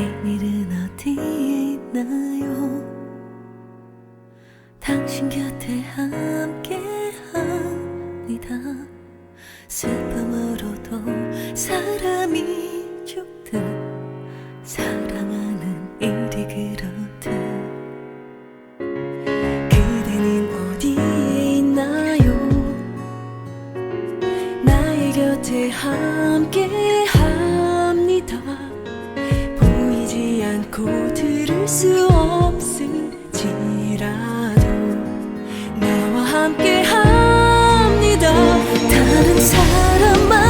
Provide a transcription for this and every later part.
내일은 어디에 있나요? 당신 곁에 함께합니다. 슬픔으로도 사람이 죽듯 사랑하는 일이 그렇듯 그대는 어디에 있나요? 나의 곁에 함께합니다 결코 들을 수 없을지라도 나와 함께 합니다. 다른 사람 만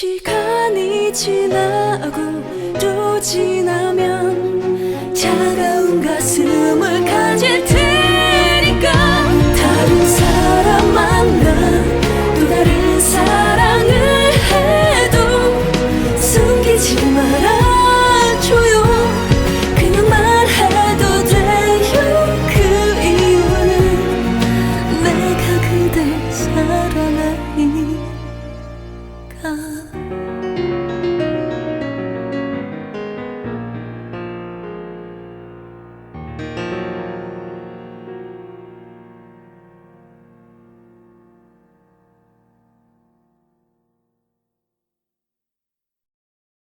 시간이 지나고 또 지나면 차가운 가슴을 가질 테니까. 다른 사람 만나 또 다른 사랑을 해도 숨기지 말아줘요. 그 말해도 돼요. 그 이유는 내가 그댈 사랑